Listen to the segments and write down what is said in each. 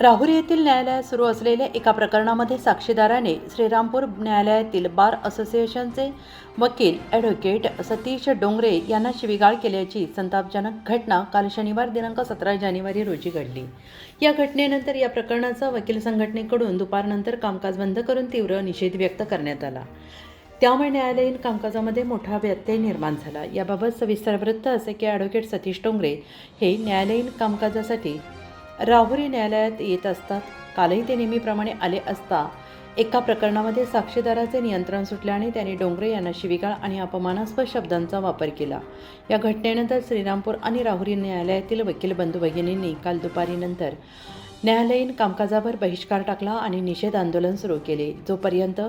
राहुरी येथील न्यायालयात सुरू असलेल्या एका प्रकरणामध्ये साक्षीदाराने श्रीरामपूर न्यायालयातील बार असोसिएशनचे वकील ॲडव्होकेट सतीश डोंगरे यांना शिवीगाळ केल्याची संतापजनक घटना काल शनिवार दिनांक सतरा जानेवारी रोजी घडली. या घटनेनंतर या प्रकरणाचा वकील संघटनेकडून दुपारनंतर कामकाज बंद करून तीव्र निषेध व्यक्त करण्यात आला. त्यामुळे न्यायालयीन कामकाजामध्ये मोठा व्यत्यय निर्माण झाला. याबाबत सविस्तर वृत्त असे की ॲडव्होकेट सतीश डोंगरे हे न्यायालयीन कामकाजासाठी राहुरी न्यायालयात येत असतात. कालही ते नेहमीप्रमाणे आले असता एका प्रकरणामध्ये साक्षीदाराचे नियंत्रण सुटल्याने त्याने डोंगरे यांना शिवीगाळ आणि अपमानास्पद शब्दांचा वापर केला. या घटनेनंतर श्रीरामपूर आणि राहुरी न्यायालयातील वकील बंधू भगिनींनी काल दुपारीनंतर न्यायालयीन कामकाजावर बहिष्कार टाकला आणि निषेध आंदोलन सुरू केले. जोपर्यंत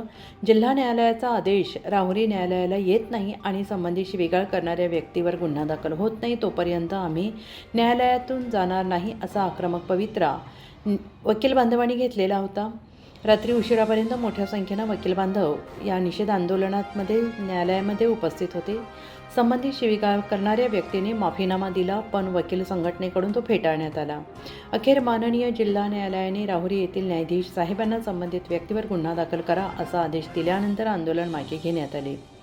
जिल्हा न्यायालयाचा आदेश राहुरी न्यायालयाला येत नाही आणि संबंधित शिवेगाळ करणाऱ्या व्यक्तीवर गुन्हा दाखल होत नाही तोपर्यंत आम्ही न्यायालयातून जाणार नाही असा आक्रमक पवित्रा वकील बांधवांनी घेतलेला होता. रात्री उशिरापर्यंत मोठ्या संख्येनं वकील बांधव या निषेध आंदोलनामध्ये न्यायालयामध्ये उपस्थित होते. संबंधित शिविका करणाऱ्या व्यक्तीने माफीनामा दिला पण वकील संघटनेकडून तो फेटाळण्यात आला. अखेर माननीय जिल्हा न्यायालयाने राहुरी येथील न्यायाधीश साहेबांना संबंधित व्यक्तीवर गुन्हा दाखल करा असा आदेश दिल्यानंतर आंदोलन मागे घेण्यात आले.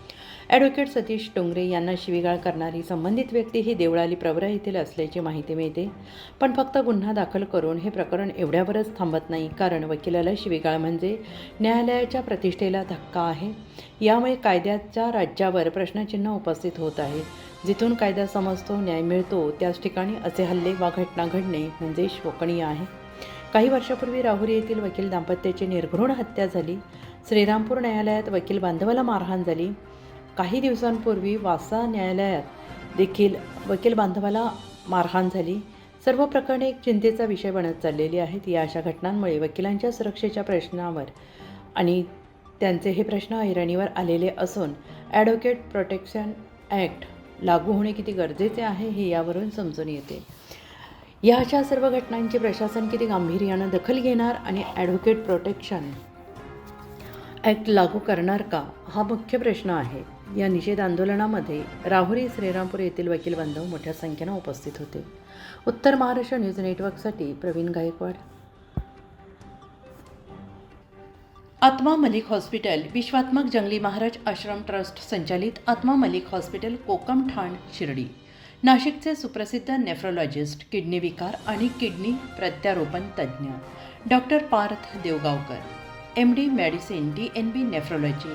ॲडव्होकेट सतीश डोंगरे यांना शिवीगाळ करणारी संबंधित व्यक्ती ही देवळाली प्रवरा येथील असल्याची माहिती मिळते. पण फक्त गुन्हा दाखल करून हे प्रकरण एवढ्यावरच थांबत नाही. कारण वकिलाला शिवीगाळ म्हणजे न्यायालयाच्या प्रतिष्ठेला धक्का आहे. यामुळे कायद्याच्या राज्यावर प्रश्नचिन्ह उपस्थित होत आहे. जिथून कायदा समजतो न्याय मिळतो त्याच ठिकाणी असे हल्ले वा घटना घडणे म्हणजे शोकणीय आहे. काही वर्षापूर्वी राहुरी येथील वकील दाम्पत्याची निर्घृण हत्या झाली. श्रीरामपूर न्यायालयात वकील बांधवाला मारहाण झाली. काही दिवसांपूर्वी वासा न्यायालयात देखील वकील बांधवाला मारहाण झाली. सर्व प्रकरणे एक चिंतेचा विषय बनत चाललेली आहेत. या अशा घटनांमुळे वकिलांच्या सुरक्षेच्या प्रश्नावर आणि त्यांचे हे प्रश्न ऐरणीवर आलेले असून ॲडव्होकेट प्रोटेक्शन ॲक्ट लागू होणे किती गरजेचे आहे हे यावरून समजून येते. या अशा सर्व घटनांची प्रशासन किती गांभीर्यानं दखल घेणार आणि ॲडव्होकेट प्रोटेक्शन ॲक्ट लागू करणार का? हा मुख्य प्रश्न आहे. या निषेध आंदोलनामध्ये राहुरी श्रीरामपूर येथील वकील बांधव मोठ्या संख्येनं उपस्थित होते. उत्तर महाराष्ट्र न्यूज नेटवर्कसाठी प्रवीण गायकवाड. आत्मा मलिक हॉस्पिटल विश्वात्मक जंगली महाराज आश्रम ट्रस्ट संचालित आत्मा मलिक हॉस्पिटल कोकम ठाण शिर्डी. नाशिकचे सुप्रसिद्ध नेफ्रोलॉजिस्ट किडनी विकार आणि किडनी प्रत्यारोपण तज्ज्ञ doctor Parth Deogaonkar. M D medicine D N B nephrology